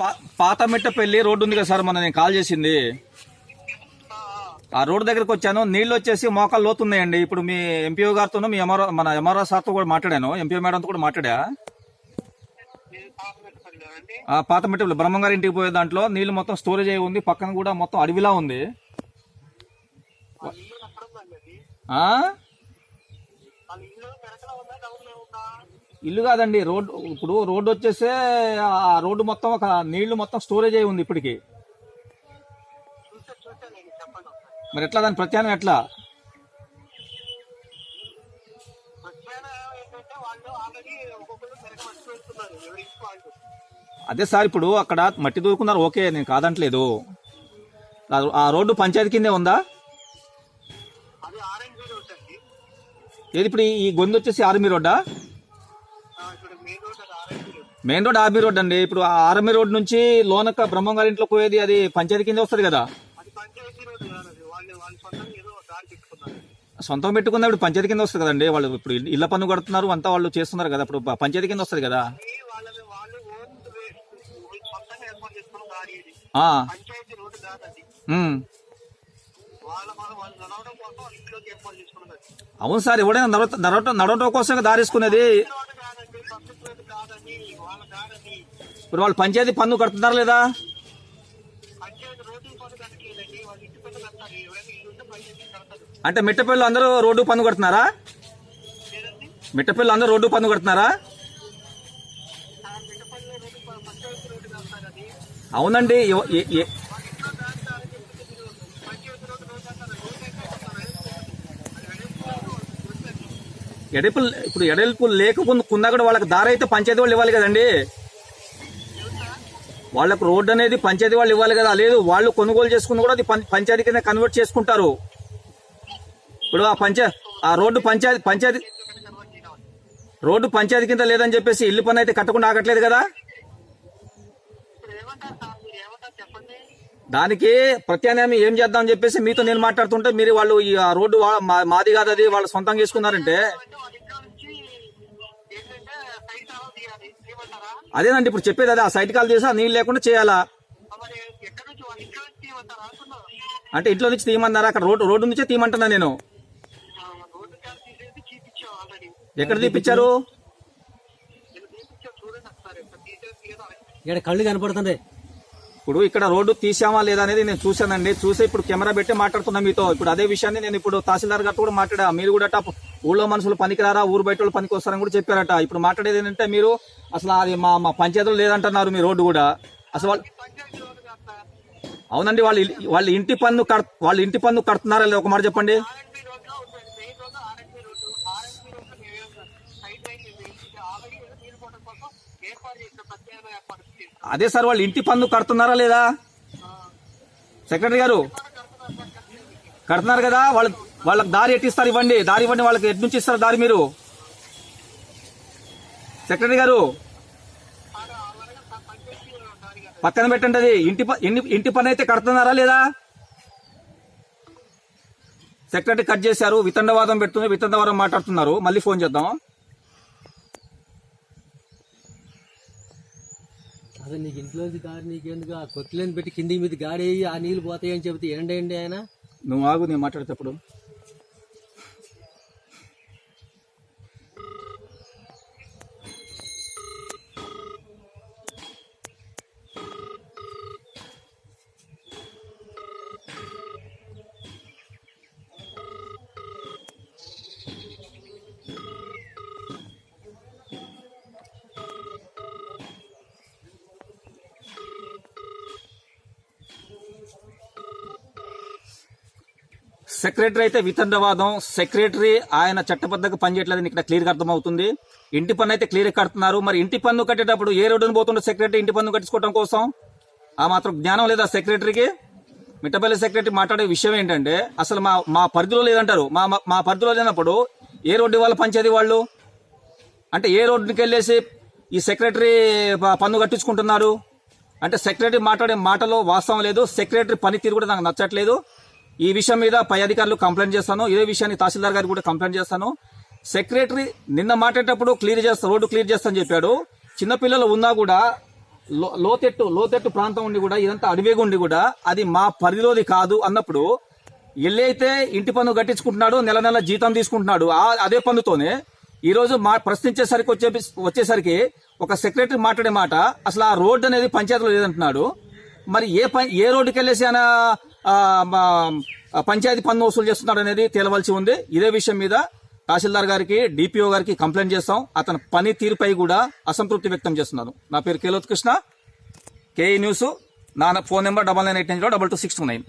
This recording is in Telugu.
పా- పాత మిట్టపల్లి రోడ్డు ఉంది కదా సార్ మన నేను కాల్ చేసింది. ఆ రోడ్డు దగ్గరకు వచ్చాను నీళ్ళు వచ్చేసి మోకాలు లోతున్నాయండి. ఇప్పుడు మీ ఎంపీఓ గారితోనూ మీ ఎంఆర్ఓ మన ఎంఆర్ఓ సార్తో కూడా మాట్లాడాను. ఎంపీఓ మేడంతో కూడా మాట్లాడా? ఆ పాత మిట్టపల్లి బ్రహ్మంగారి ఇంటికి పోయే దాంట్లో నీళ్ళు మొత్తం స్టోరేజ్ అయి ఉంది పక్కన కూడా మొత్తం అడవిలా ఉంది. ఆ? ఇల్లు కాదండి రోడ్ ఇప్పుడు రోడ్డు వచ్చేసే ఆ రోడ్డు మొత్తం ఒక నీళ్ళు మొత్తం స్టోరేజ్ అయి ఉంది ఇప్పటికి. మరి ఎట్లా దాని ప్రత్యామ్నాయం ఎట్లా? అదే సార్ ఇప్పుడు అక్కడ మట్టి దూరుకున్నారు ఓకే నేను కాదంటలేదు. ఆ రోడ్డు పంచాయతీ కిందే ఉందా? ఏది ఇప్పుడు ఈ గొంతు వచ్చేసి ఆర్మీ రోడ్డా? మెయిన్ రోడ్ ఆర్మీ రోడ్ అండి. ఇప్పుడు ఆ ఆర్మీ రోడ్ నుంచి లోనక్క బ్రహ్మం గారి ఇంట్లో పోయేది అది పంచాయతీ కింద వస్తుంది కదా? సొంతం పెట్టుకుందా ఇప్పుడు పంచాయతీ కింద వస్తుంది కదండి. వాళ్ళు ఇప్పుడు ఇళ్ళ పన్ను కడుతున్నారు అంతా వాళ్ళు చేస్తున్నారు కదా. ఇప్పుడు పంచాయతీ కింద వస్తుంది కదా? ఆ, అవును సార్ ఎవడైనా నడవట నడవటం కోసం దారేసుకునేది? ఇప్పుడు వాళ్ళు పంచాయతీ పన్ను కడుతున్నారా లేదా? అంటే మిట్టపల్లి అందరూ రోడ్డు పన్ను కడుతున్నారా? మిట్టపల్లి అందరూ రోడ్డు పన్ను కడుతున్నారా? ఆ మిట్టపల్లి రోడ్డు ప- పంచాయతీ రోడ్డు కడతారు అది అవునండి ఎవ- ఎ- ఎ- వాళ్ళ ఇంట్లో దారి దారి చెప్తే మీరు పంచాయతీ రోడ్డు రోడ్డు అంటారు రోడ్డు అయితే కడతారు అది ఎడపు ఇప్పుడు ఎడల్పు లేకుండా కూడా వాళ్ళకి దారి అయితే పంచాయతీ వాళ్ళు ఇవ్వాలి కదండి. వాళ్ళకు రోడ్డు అనేది పంచాయతీ వాళ్ళు ఇవ్వాలి కదా. లేదు వాళ్ళు కొనుగోలు చేసుకుని కూడా అది పంచాయతీ కింద కన్వర్ట్ చేసుకుంటారు. ఇప్పుడు ఆ పంచా ఆ రోడ్డు పంచాయతీ పంచాయతీ రోడ్డు పంచాయతీ కింద లేదని చెప్పేసి ఇల్లు పని అయితే కట్టకుండా ఆగట్లేదు కదా ఇప్పుడు ఏమంటారు సార్ మీరు ఏమంటారు చెప్పండి దానికి ప్రత్యామ్నాయం ఏం చేద్దాం అని చెప్పేసి మీతో నేను మాట్లాడుతుంటే మీరు వాళ్ళు ఈ రోడ్డు మా- మాది కాదు అది వాళ్ళు సొంతంగా చేసుకున్నారంటే? అదేనండి ఇప్పుడు చెప్పేది అదే ఆ సైట్ కాల్ చేసి ఆ నీళ్ళు లేకుండా చేయాలా? ఇంట్లో నుంచి తీయమంటారా అంటే ఇంట్లో నుంచి తీయమన్నారా? అక్కడ రోడ్డు రోడ్డు నుంచే తీయమంటున్నా నేను. ఎక్కడ తీపిచ్చారు? ఇక్కడ కళ్ళు కనపడుతుంది ఇప్పుడు ఇక్కడ రోడ్డు తీసామా లేదా అనేది నేను చూశానండి. చూసి ఇప్పుడు కెమెరా పెట్టి మాట్లాడుతున్నా మీతో. ఇప్పుడు అదే విషయాన్ని నేను ఇప్పుడు తహసీల్దార్ గారితో కూడా మాట్లాడా. మీరు కూడా అట ఊళ్ళో మనుషులు పనికిరారా? ఊరు బయట వాళ్ళు పనికి వస్తారని కూడా చెప్పారట. ఇప్పుడు మాట్లాడేది ఏంటంటే మీరు అసలు అది మా మా పంచాయతీలో లేదంటున్నారు మీ రోడ్డు కూడా. అసలు వాళ్ళు అవునండి వాళ్ళు వాళ్ళ ఇంటి పన్ను కడ వాళ్ళ ఇంటి పన్ను కడుతున్నారా? లేదా ఒక మాట చెప్పండి. అదే సార్ వాళ్ళు ఇంటి పన్ను కడుతున్నారా లేదా? సెక్రటరీ గారు కడుతున్నారు కదా వాళ్ళ వాళ్ళకి దారి ఎట్టిస్తారు ఇవ్వండి దారి ఇవ్వండి వాళ్ళకి ఎటు నుంచి ఇస్తారు దారి మీరు? సెక్రటరీ గారు పక్కన పెట్టండి అది ఇంటి ఇంటి- ఇంటి పని అయితే కడుతున్నారా లేదా? సెక్రటరీ కట్ చేశారు వితండవాదం పెడుతుంది వితండవాదం మాట్లాడుతున్నారు మళ్ళీ ఫోన్ చేద్దాం. అసలు నీకు ఇంట్లోంచి గాడి నీకెందుకు ఆ కొట్లేని పెట్టి కింది మీద గాడి ఆ నీళ్ళు పోతాయని చెబితే ఏంటండి ఆయన? నువ్వు ఆగు నేను మాట్లాడేటప్పుడు సెక్రటరీ అయితే వితండవాదం. సెక్రటరీ ఆయన చట్టబద్ధంగా పనిచేయట్లేదని ఇక్కడ క్లియర్గా అర్థమవుతుంది. ఇంటి పన్ను అయితే క్లియర్ కడుతున్నారు. మరి ఇంటి పన్ను కట్టేటప్పుడు ఏ రోడ్డును పోతుండే సెక్రటరీ ఇంటి పన్ను కట్టించుకోవడం కోసం? ఆ మాత్రం జ్ఞానం లేదా సెక్రటరీకి? మిట్టపల్లి సెక్రటరీ మాట్లాడే విషయం ఏంటంటే అసలు మా మా పరిధిలో లేదంటారు. మా మా- మా పరిధిలో లేనప్పుడు ఏ రోడ్డు వాళ్ళ పంచేది వాళ్ళు? అంటే ఏ రోడ్డుకి వెళ్ళేసి ఈ సెక్రటరీ పన్ను కట్టించుకుంటున్నారు? అంటే సెక్రటరీ మాట్లాడే మాటలో వాస్తవం లేదు. సెక్రటరీ పనితీరు కూడా నాకు నచ్చట్లేదు. ఈ విషయం మీద పై అధికారులు కంప్లైంట్ చేస్తాను. ఇదే విషయాన్ని తహసీల్దార్ గారికి కూడా కంప్లైంట్ చేస్తాను. సెక్రటరీ నిన్న మాట్లాడేటప్పుడు క్లియర్ చేస్తా రోడ్డు క్లియర్ చేస్తాను చెప్పాడు. చిన్నపిల్లలు ఉన్నా కూడా లో- లోతెట్టు లోతెట్టు ప్రాంతం ఉండి కూడా ఇదంతా అడవిగా ఉండి కూడా అది మా పరిధిలోది కాదు అన్నప్పుడు ఎల్లైతే ఇంటి పన్ను కట్టించుకుంటున్నాడు నెల నెల జీతం తీసుకుంటున్నాడు. అదే పన్నుతోనే ఈరోజు మా ప్రశ్నించేసరికి వచ్చే వచ్చేసరికి ఒక సెక్రటరీ మాట్లాడే మాట అసలు ఆ రోడ్డు అనేది పంచాయతీలో లేదంటున్నాడు. మరి ఏ ఏ రోడ్డుకి వెళ్ళేసి ఆయన పంచాయతీ పన్ను వసూలు చేస్తున్నాడు అనేది తేలవలసి ఉంది. ఇదే విషయం మీద తహసీల్దార్ గారికి డిపిఓ గారికి కంప్లైంట్ చేస్తాం. అతని పని తీరుపై కూడా అసంతృప్తి వ్యక్తం చేస్తున్నాను నా పేరు కేలోత్ కృష్ణ. KE news. నా phone number double nine eight nine zero double two six two nine.